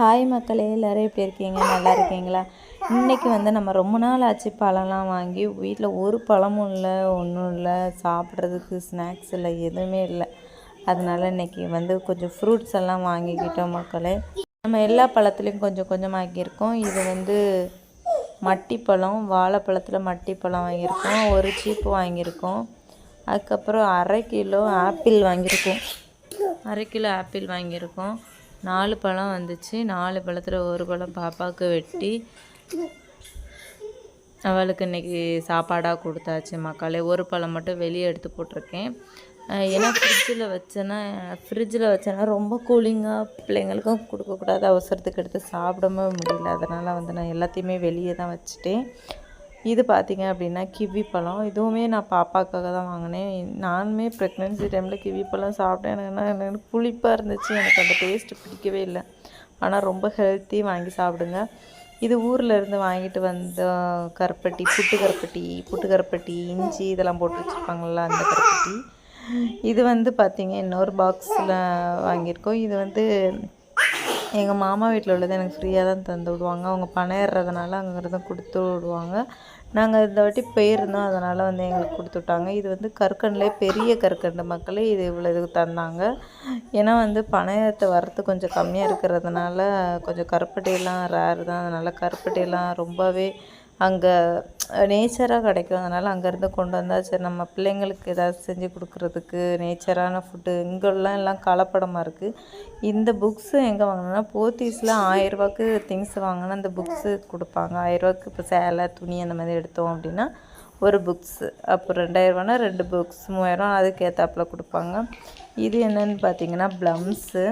Hi மக்களே எல்லோரும் எப்படி இருக்கீங்க? நல்லா இருக்கீங்களா? இன்றைக்கி வந்து நம்ம ரொம்ப நாள் ஆச்சு பழம்லாம் வாங்கி. வீட்டில் ஒரு பழமும் இல்லை ஒன்றும் இல்லை. சாப்பிட்றதுக்கு ஸ்நாக்ஸ் இல்லை எதுவுமே இல்லை. அதனால் இன்றைக்கி வந்து கொஞ்சம் ஃப்ரூட்ஸ் எல்லாம் வாங்கிக்கிட்டோம் மக்களே. நம்ம எல்லா பழத்துலேயும் கொஞ்சம் கொஞ்சம் வாங்கியிருக்கோம் இது வந்து மட்டிப்பழம் வாழைப்பழத்தில் மட்டிப்பழம் வாங்கியிருக்கோம். ஒரு சீப்பு வாங்கியிருக்கோம். அதுக்கப்புறம் அரை கிலோ ஆப்பிள் வாங்கியிருக்கோம். அரை கிலோ ஆப்பிள் வாங்கியிருக்கோம். நாலு பழம் வந்துச்சு. நாலு பழத்தில் ஒரு பழம் பாப்பாவுக்கு வெட்டி அவளுக்கு இன்றைக்கி சாப்பாடாக கொடுத்தாச்சு மக்களே. ஒரு பழம் மட்டும் வெளியே எடுத்து போட்டிருக்கேன். ஏன்னா ஃப்ரிட்ஜில் வச்சேன்னா ஃப்ரிட்ஜில் வச்சேன்னா ரொம்ப கூலிங்காக பிள்ளைங்களுக்கும் கொடுக்கக்கூடாது. அவசரத்துக்கு எடுத்து சாப்பிடவே முடியல. அதனால் வந்து நான் எல்லாத்தையுமே வெளியே தான் வச்சுட்டேன். இது பார்த்தீங்க அப்படின்னா கிவி பழம். இதுவுமே நான் பாப்பாக்காக தான் வாங்கினேன். நானுமே ப்ரெக்னென்சி டைமில் கிவி பழம் சாப்பிட்டேன். எனக்கு என்ன எனக்கு புளிப்பாக இருந்துச்சு. எனக்கு அந்த டேஸ்ட் பிடிக்கவே இல்லை. ஆனால் ரொம்ப ஹெல்த்தி வாங்கி சாப்பிடுங்க. இது ஊரில் இருந்து வாங்கிட்டு வந்த கருப்பட்டி புட்டு கருப்பட்டி புட்டு கருப்பட்டி இஞ்சி இதெல்லாம் போட்டு வச்சுருப்பாங்கள்ல அந்த கருப்பட்டி. இது வந்து பார்த்திங்க இன்னொரு பாக்ஸில் வாங்கியிருக்கோம். இது வந்து எங்கள் மாமா வீட்டில் உள்ளது எனக்கு ஃப்ரீயாக தான் தந்து விடுவாங்க. அவங்க பணம் ஏறுறதுனால அங்கேருந்து கொடுத்து விடுவாங்க. நாங்கள் இந்த வாட்டி போயிருந்தோம். அதனால் வந்து எங்களுக்கு கொடுத்து விட்டாங்க. இது வந்து கற்கண்டுலேயே பெரிய கற்கண்டு மக்களே இது இவ்வளோ இதுக்கு தந்தாங்க. ஏன்னா வந்து பணையத்தை வரத்து கொஞ்சம் கம்மியாக இருக்கிறதுனால கொஞ்சம் கருப்பட்டியெல்லாம் ரேர் தான். அதனால் கருப்பட்டியெல்லாம் ரொம்பவே அங்கே நேச்சராக கிடைக்கும் அதனால் அங்கேருந்து கொண்டு வந்தால் சரி நம்ம பிள்ளைங்களுக்கு ஏதாவது செஞ்சு கொடுக்குறதுக்கு நேச்சரான ஃபுட்டு இங்கெல்லாம் எல்லாம் கலப்படமாக இருக்குது இந்த புக்ஸு எங்கே வாங்கினோன்னா போத்தீஸில் ஆயிரரூபாக்கு திங்ஸ் வாங்கினா அந்த புக்ஸு கொடுப்பாங்க. ஆயிரரூபாக்கு இப்போ சேலை துணி அந்த மாதிரி எடுத்தோம் அப்படின்னா ஒரு புக்ஸு அப்போ ரெண்டாயிரரூவானா ரெண்டு புக்ஸ் மூவாயிரம் அதுக்கு ஏற்றாப்புல கொடுப்பாங்க. இது என்னென்னு பார்த்தீங்கன்னா ப்ளம்ஸு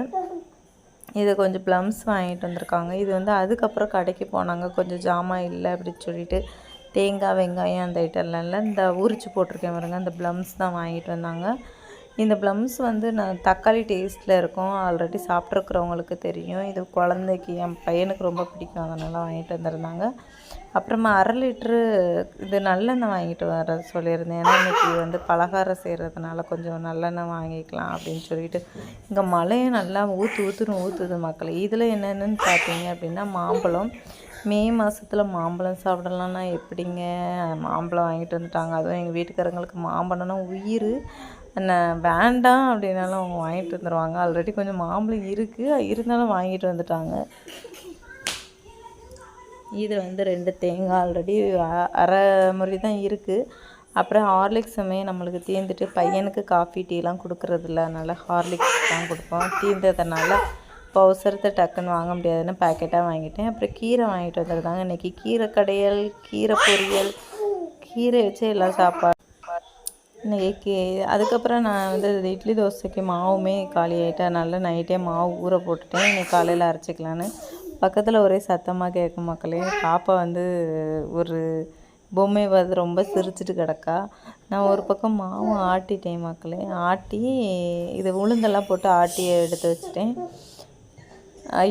இது கொஞ்சம் ப்ளம்ஸ் வாங்கிட்டு வந்திருக்காங்க. இது வந்து அதுக்கப்புறம் கடைக்கு போனாங்க. கொஞ்சம் ஜாமான் இல்லை அப்படின்னு சொல்லிட்டு தேங்காய் வெங்காயம் அந்த ஐட்டம்லாம் இல்லை இந்த உரிச்சு போட்டிருக்கேன் பாருங்க. அந்த ப்ளம்ஸ் தான் வாங்கிட்டு வந்தாங்க. இந்த ப்ளம்ஸ் வந்து நான் தக்காளி டேஸ்ட்டில் இருக்கும். ஆல்ரெடி சாப்பிட்ருக்குறவங்களுக்கு தெரியும். இது குழந்தைக்கு என் பையனுக்கு ரொம்ப பிடிக்கும். அதனால் வாங்கிட்டு வந்திருந்தாங்க. அப்புறமா அரை லிட்ரு இது நல்லெண்ணெய் வாங்கிட்டு வர சொல்லியிருந்தேன். ஏன்னா இன்றைக்கி வந்து பலகாரம் செய்கிறதுனால கொஞ்சம் நல்லெண்ணெய் வாங்கிக்கலாம் அப்படின்னு சொல்லிட்டு. இங்கே மழையும் நல்லா ஊற்று ஊற்றுன்னு ஊற்றுது மக்கள். இதில் என்னென்னு பார்த்தீங்க அப்படின்னா மாம்பழம். மே மாதத்தில் மாம்பழம் சாப்பிடலாம்னா எப்படிங்க? மாம்பழம் வாங்கிட்டு வந்துட்டாங்க. அதுவும் எங்கள் வீட்டுக்காரங்களுக்கு மாம்பழம்னா உயிர். என்ன வேண்டாம் அப்படின்னாலும் அவங்க வாங்கிட்டு வந்துடுவாங்க ஆல்ரெடி கொஞ்சம் மாம்பழம் இருக்குது இருந்தாலும் வாங்கிட்டு வந்துட்டாங்க. இது வந்து ரெண்டு தேங்காய் ஆல்ரெடி அரை முறை தான் இருக்குது அப்புறம் ஹார்லிக்ஸுமே நம்மளுக்கு தீர்ந்துட்டு பையனுக்கு காஃபி டீலாம் கொடுக்குறதில்ல அதனால் ஹார்லிக்ஸ் தான் கொடுப்போம். தீர்ந்ததுனால இப்போ அவசரத்தை டக்குன்னு வாங்க முடியாதுன்னு பேக்கெட்டாக வாங்கிட்டேன். அப்புறம் கீரை வாங்கிட்டு வந்துருந்தாங்க இன்றைக்கி கீரை கடையல் கீரை பொரியல் கீரை வச்சு எல்லாம் சாப்பாடு இன்றைக்கி அதுக்கப்புறம் நான் வந்து இது இட்லி தோசைக்கு மாவுமே காலி ஆகிட்டேன் நல்லா நைட்டே மாவு ஊற போட்டுட்டேன். இன்றைக்கி காலையில் அரைச்சிக்கலான்னு. பக்கத்தில் ஒரே சத்தமாக கேட்கும் மக்களே பாப்பா வந்து ஒரு பொம்மை வந்து ரொம்ப சிரிச்சிட்டு கிடக்கா. நான் ஒரு பக்கம் மாவு ஆட்டிட்டேன் மக்களே ஆட்டி இது உளுந்தெல்லாம் போட்டு ஆட்டி எடுத்து வச்சுட்டேன்.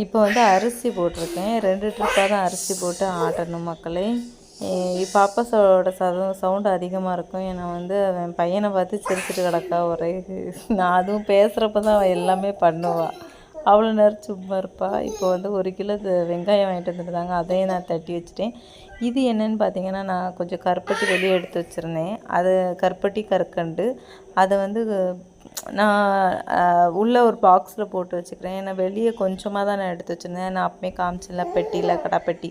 இப்போ வந்து அரிசி போட்டிருக்கேன். ரெண்டு ட்ரிப்பாக தான் அரிசி போட்டு ஆட்டணும் மக்களே. என் பாப்பாஸோட சதம் சவுண்டு அதிகமாக இருக்கும். ஏன்னா வந்து அவன் பையனை பார்த்து சிரிச்சிட்டு கிடக்கா ஒரே நான் அதுவும் பேசுகிறப்ப தான் அவள் எல்லாமே பண்ணுவாள் அவ்வளோ நேரம் சும்மா இருப்பாள் இப்போ வந்து ஒரு கிலோ இது வெங்காயம் வாங்கிட்டு வந்துருந்தாங்க அதையும் நான் தட்டி வச்சுட்டேன். இது என்னன்னு பார்த்தீங்கன்னா நான் கொஞ்சம் கருப்பட்டி வெளியே எடுத்து வச்சுருந்தேன். அது கருப்பட்டி கற்கண்டு அதை வந்து நான் உள்ளே ஒரு பாக்ஸில் போட்டு வச்சுக்கிறேன். ஏன்னா வெளியே கொஞ்சமாக தான் நான் எடுத்து வச்சுருந்தேன். நான் அப்பமே காமிச்சில்ல. பெட்டியில் கடாப்பெட்டி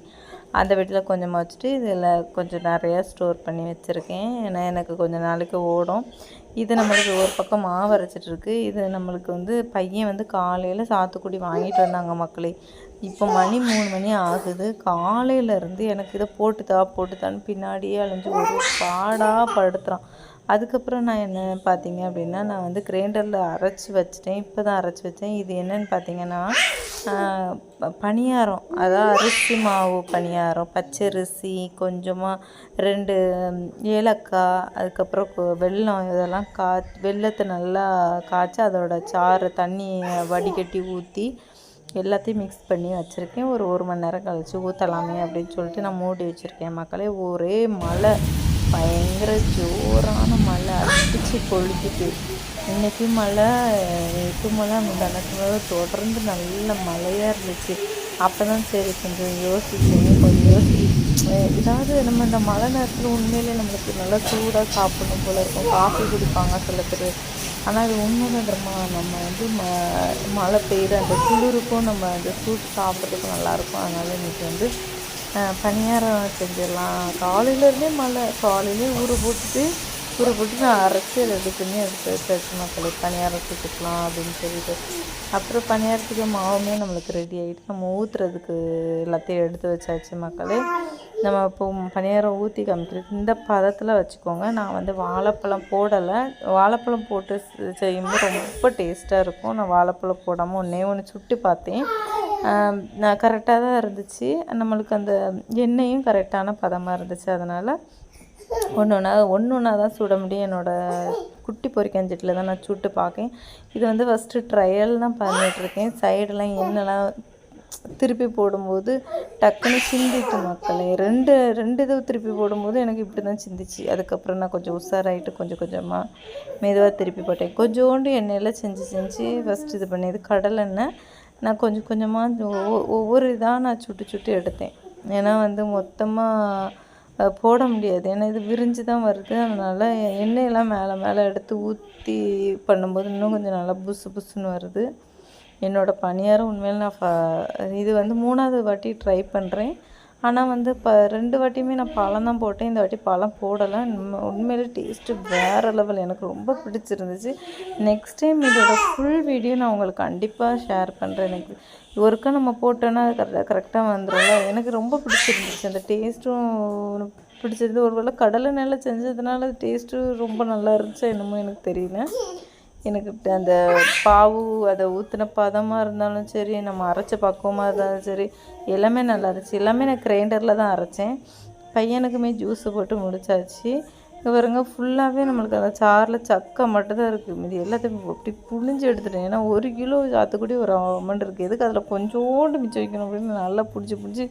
அந்த வீட்டில் கொஞ்சமாக வச்சுட்டு இதில் கொஞ்சம் நிறையா ஸ்டோர் பண்ணி வச்சுருக்கேன். ஏன்னா எனக்கு கொஞ்சம் நாளைக்கு ஓடும். இது நம்மளுக்கு ஒரு பக்கம் மாவு அரைச்சிட்ருக்கு இது நம்மளுக்கு வந்து பையன் வந்து காலையில் சாத்துக்குடி வாங்கிட்டு வந்தாங்க மக்களே. இப்போ மணி மூணு மணி ஆகுது. காலையிலேருந்து எனக்கு இதை போட்டுதா போட்டுதான்னு பின்னாடியே அலைஞ்சு ஒரு பாடாக படுத்துகிறான் அதுக்கப்புறம் நான் என்ன பார்த்தீங்க அப்படின்னா நான் வந்து கிரைண்டரில் அரைச்சி வச்சிட்டேன். இப்போ தான் அரைச்சி வச்சேன். இது என்னென்னு பார்த்தீங்கன்னா பணியாரம். அதாவது அரிசி மாவு பணியாரம். பச்சரிசி கொஞ்சமாக ரெண்டு ஏலக்காய் அதுக்கப்புறம் வெல்லம் இதெல்லாம் கா வெல்லத்தை நல்லா காய்ச்சி அதோட சாறு தண்ணி வடிகட்டி ஊற்றி எல்லாத்தையும் மிக்ஸ் பண்ணி வச்சுருக்கேன். ஒரு ஒரு மணி நேரம் கழித்து ஊற்றலாமே அப்படின்னு சொல்லிட்டு நான் மூடி வச்சுருக்கேன். மக்களே ஒரே மழை. பயங்கர ஜோரான மழை அடிச்சு கொளுத்துட்டு இன்னைக்கு மழை நேற்று மழை முந்தானத்து மழை தொடர்ந்து நல்ல மழையாக இருந்துச்சு. அப்போ தான் சரி கொஞ்சம் யோசிச்சேன் கொஞ்சம் யோசி ஏதாவது நம்ம இந்த மழை நேரத்தில் உண்மையிலே நம்மளுக்கு நல்லா சூடாக சாப்பிடணும் போல இருக்கும். காஃபி குடிப்பாங்க சில பேர். ஆனால் அது உண்மைதான் தெரியுமா? நம்ம வந்து ம மழை பெய்யுற அந்த குளிருக்கும் நம்ம அந்த சூட் சாப்பிட்றதுக்கும் நல்லாயிருக்கும் அதனால் இன்றைக்கி வந்து பணியாரம் செஞ்சிடலாம். காலையிலேருந்தே மழை. காலையிலே ஊற போட்டுட்டு ஊற போட்டு நான் அரைச்சி ரெடி பண்ணி எடுத்து வச்சாச்சு பணியாரம் செஞ்சுக்கலாம் அப்படின்னு சொல்லிட்டு. அப்புறம் பணியாரத்துக்கு மாவுமே நம்மளுக்கு ரெடி ஆகிட்டு நம்ம ஊற்றுறதுக்கு எல்லாத்தையும் எடுத்து வச்சாச்சு மக்களே. நம்ம இப்போ பணியாரம் ஊற்றி காமிக்கிறது இந்த பதத்தில் வச்சுக்கோங்க. நான் வந்து வாழைப்பழம் போடலை. வாழைப்பழம் போட்டு செய்யும்போது ரொம்ப டேஸ்ட்டாக இருக்கும். நான் வாழைப்பழம் போடாமல் ஒன்றே ஒன்று சுட்டு பார்த்தேன். கரெக்டாக தான் இருந்துச்சு. நம்மளுக்கு அந்த எண்ணெயும் கரெக்டான பதமாக இருந்துச்சு. அதனால் ஒன்று ஒன்றா ஒன்று ஒன்றா தான் சுட முடியும். என்னோடய குட்டி பொரிக்கஞ்சட்டில் தான் நான் சுட்டு பார்க்கேன். இது வந்து ஃபஸ்ட்டு ட்ரையல் தான் பண்ணிகிட்ருக்கேன் சைடெலாம் எண்ணெய்லாம் திருப்பி போடும்போது டக்குன்னு சிந்திட்டு மக்களே. ரெண்டு ரெண்டு இது திருப்பி போடும்போது எனக்கு இப்படி தான் சிந்திச்சு. அதுக்கப்புறம் நான் கொஞ்சம் உஷாராயிட்டு கொஞ்சம் கொஞ்சமாக மெதுவாக திருப்பி போட்டேன். கொஞ்சோண்டு எண்ணெயில் செஞ்சு செஞ்சு ஃபஸ்ட் இது பண்ணேன் இது கடலெண்ணெய். நான் கொஞ்சம் கொஞ்சமாக ஒவ்வொரு இதாக நான் சுட்டு சுட்டு எடுத்தேன். ஏன்னா வந்து மொத்தமாக போட முடியாது. ஏன்னா இது விரிஞ்சு தான் வருது. அதனால் எண்ணெயெல்லாம் மேலே மேலே எடுத்து ஊற்றி பண்ணும்போது இன்னும் கொஞ்சம் நல்லா புசு புசுன்னு வருது. என்னோடய பணியாரம் உண்மையில் நான் ஃப- இது வந்து மூணாவது வாட்டி ட்ரை பண்ணுறேன் ஆனால் வந்து இப்போ ரெண்டு வாட்டியுமே நான் பழம் தான் போட்டேன். இந்த வாட்டி பழம் போடலை. உண்மை- உண்மையிலே டேஸ்ட்டு வேறு லெவல் எனக்கு ரொம்ப பிடிச்சிருந்துச்சு. நெக்ஸ்ட் டைம் இதோட ஃபுல் வீடியோ நான் உங்களுக்கு கண்டிப்பாக ஷேர் பண்ணுறேன் எனக்கு ஒருக்கா நம்ம போட்டோன்னா அது கரெக்டாக கரெக்டாக வந்துடும்ல எனக்கு ரொம்ப பிடிச்சிருந்துச்சு. அந்த டேஸ்ட்டும் பிடிச்சிருந்து ஒருவேளை கடலை நல்லா செஞ்சதுனால டேஸ்ட்டு ரொம்ப நல்லா இருந்துச்சா என்னமோ எனக்கு தெரியல. எனக்கு அந்த பாவு அதை ஊற்றின பதமாக இருந்தாலும் சரி நம்ம அரைச்ச பக்குவமாக இருந்தாலும் சரி எல்லாமே நல்லா இருந்துச்சு. எல்லாமே நான் கிரைண்டரில் தான் அரைச்சேன். பையனுக்குமே ஜூஸு போட்டு முடிச்சாச்சு. இங்கே பாருங்க ஃபுல்லாகவே நம்மளுக்கு அந்த சாரில் சக்கை மட்டும்தான் இருக்குது மீதி எல்லாத்தையும் அப்படி புழிஞ்சு எடுத்துட்டேன். ஏன்னா ஒரு கிலோ சாத்துக்குடி ஒரு அமௌண்ட் இருக்குது எதுக்கு அதில் கொஞ்சோண்டு மிச்சம் வைக்கணும் அப்படின்னு நல்லா பிடிச்சி பிடிச்சி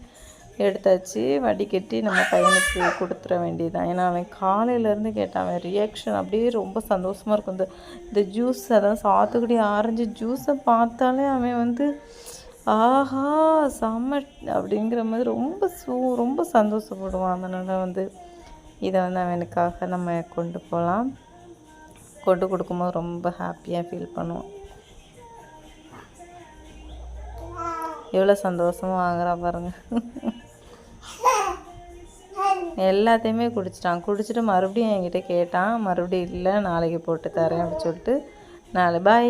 எடுத்தாச்சு. வடிகட்டி நம்ம பையனுக்கு கொடுத்துட வேண்டியதுதான். ஏன்னா அவன் காலையிலேருந்து கேட்டான். அவன் ரியாக்ஷன் அப்படியே ரொம்ப சந்தோஷமாக இருக்கும். இந்த இந்த ஜூஸ் அதான் சாத்துக்குடி ஆரஞ்சு ஜூஸை பார்த்தாலே அவன் வந்து ஆஹா செம்ம அப்படிங்கிற மாதிரி ரொம்ப சூ ரொம்ப சந்தோஷப்படுவான். அதனால் வந்து இதை வந்து அவனுக்காக நம்ம கொண்டு போகலாம். கொண்டு கொடுக்கும்போது ரொம்ப ஹாப்பியாக ஃபீல் பண்ணுவோம் எவ்வளோ சந்தோஷமாக வாங்குறா பாருங்கள் எல்லாத்தையுமே குடிச்சிட்டான். குடிச்சிட்டு மறுபடியும் என்கிட்ட கேட்டான் மறுபடியும் இல்லை நாளைக்கு போட்டு தரேன் அப்படின்னு சொல்லிட்டு. நாலு பாய்